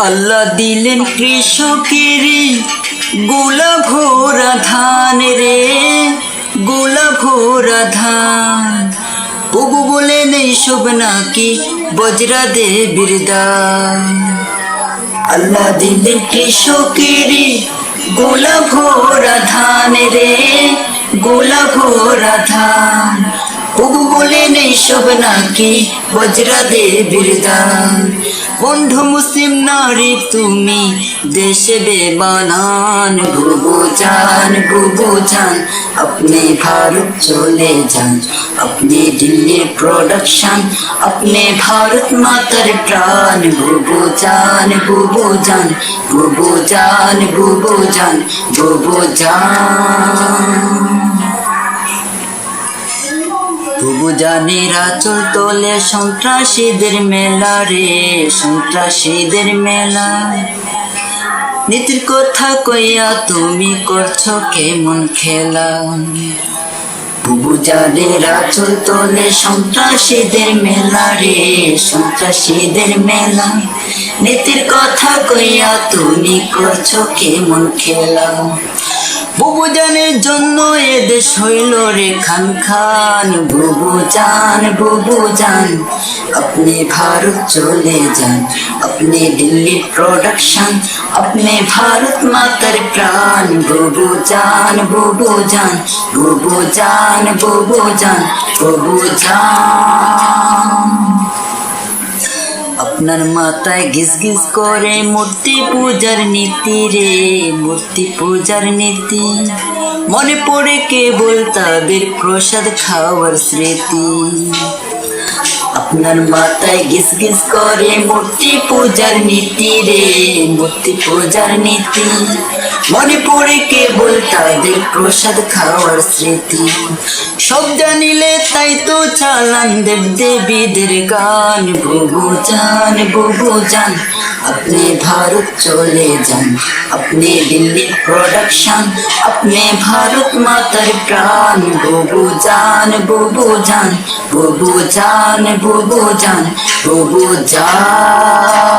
আল্লাহ দিলেন কৃষকেরই গোলা ভোরা ধান রে গোলা ভোরা ধান। প্রভু বলে নেই সব নাকি বজরা দেবীর দান। আল্লাহ দিলেন কৃষকেরই গোলা ভোরা ধান রে গোলা ভোরা ধান। প্রভু বলে নেই সব নাকি বজরা দেবীর দান। বন্ধু মুসলিম নারী তুমি দেশে বেমানান বুবু জান বুবু জান अपने भारत চলে যান अपने দিল্লির প্রোডাকশন अपने ভারত মাতার প্রাণ বুবু জান বুবু জান বুবু জান বুবু জান বুবু জান জানেরা চল তোলে সন্ত্রাসীদের মেলা রে, সন্ত্রাসীদের মেলা। নীতির কথা কইয়া তুমি করছ কেমন খেলা? বুবু জানেরা চল তোলে সন্ত্রাসীদের মেলা রে, সন্ত্রাসীদের মেলা। নীতির কথা কইয়া তুমি করছ কেমন খেলা? বুবু জানের জন্য এদেশ হইল রে খান খান। বুবু জান বুবু জান আপনি ভারত চলে যান। আপনি দিল্লি প্রোডাকশন আপনি ভারত মাতার প্রাণ। বুবু জান বুবু জান বুবু আপনার মাথায় গিস ঘিস করে মূর্তি পূজার নীতি রে, মূর্তি পূজার নীতি। মনে পড়ে কেবল তাদের প্রসাদ খাওয়ার স্মৃতি। আপনার মাথায় গিস গিস করে মূর্তি পূজার নীতি রে, মূর্তি পূজার নীতি। মনে পড়ে কেবল তাদের প্রসাদ খাওয়ার স্মৃতি। সব জানিলে তাই তো চালান দেব দেবীদের গান। বুবু জান বুবু জান, আপনি ভারত চলে যান। আপনি দিল্লি প্রোডাকশন আপনি ভারত মাতার প্রাণ। বুবু জান বুবু জান বুবু জান বুবু জান প্রভু জান।